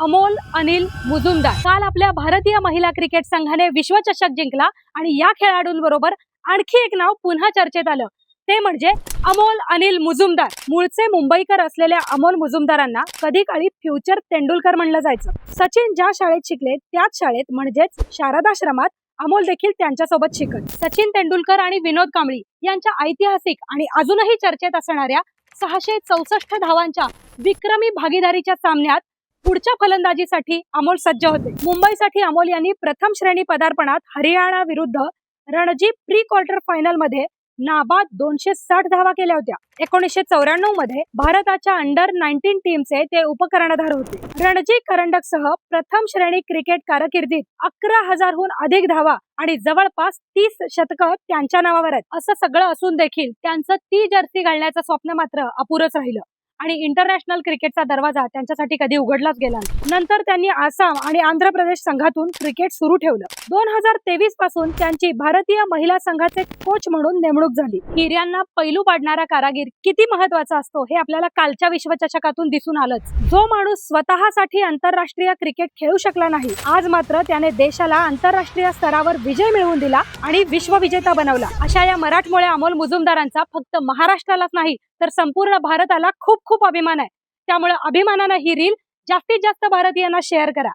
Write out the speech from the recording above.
अमोल अनिल मुजुमदार. काल आपल्या भारतीय महिला क्रिकेट संघाने विश्वचषक जिंकला आणि या खेळाडूंबरोबर आणखी एक नाव पुन्हा चर्चेत आलं. ते म्हणजे अमोल अनिल मुजुमदार. मूळचे मुंबईकर असलेल्या अमोल मुजुमदारांना कधी काळी फ्युचर तेंडुलकर म्हणलं जायचं. सचिन ज्या शाळेत शिकले त्याच शाळेत म्हणजेच शारदाश्रमात अमोल देखील त्यांच्यासोबत शिकत. सचिन तेंडुलकर आणि विनोद कांबळी यांच्या ऐतिहासिक आणि अजूनही चर्चेत असणाऱ्या सहाशे चौसष्ट धावांच्या विक्रमी भागीदारीच्या सामन्यात पुढच्या फलंदाजीसाठी अमोल सज्ज होते. मुंबईसाठी अमोल यांनी प्रथम श्रेणी पदार्पणात हरियाणा विरुद्ध रणजी प्री क्वार्टर फायनलमध्ये नाबाद दोनशे साठ धावा केल्या होत्या. एकोणीसशे चौऱ्याण्णवमध्ये भारताच्या अंडर नाईन्टीन टीमचे ते उपकर्णधार होते. रणजी करंडक सह प्रथम श्रेणी क्रिकेट कारकिर्दीत अकरा हजारहून अधिक धावा आणि जवळपास तीस शतकं त्यांच्या नावावर आहेत. असं सगळं असून देखील त्यांचं ती जर्सी घालण्याचं स्वप्न मात्र अपुरच राहिलं. आणि इंटरनॅशनल क्रिकेटचा दरवाजा त्यांच्यासाठी कधी उघडलाच गेला नंतर त्यांनी आसाम आणि आंध्र प्रदेश संघातून क्रिकेट सुरू ठेवलं. दोन हजार तेवीसपासून त्यांची भारतीय महिला संघाचे कोच म्हणून नेमणूक झाली. हिऱ्यांना पैलू पाडणारा कारागीर किती महत्त्वाचा असतो हे आपल्याला कालच्या विश्वचषकातून दिसून आलंच. जो माणूस स्वतःसाठी आंतरराष्ट्रीय क्रिकेट खेळू शकला नाही आज मात्र त्याने देशाला आंतरराष्ट्रीय स्तरावर विजय मिळवून दिला आणि विश्वविजेता बनवला. अशा या मराठमोळ्या अमोल मुजुमदारांचा फक्त महाराष्ट्रालाच नाही तर संपूर्ण भारताला खूप खूप अभिमान आहे. त्यामुळे अभिमानानं ही रील जास्तीत जास्त भारतीयांना शेअर करा.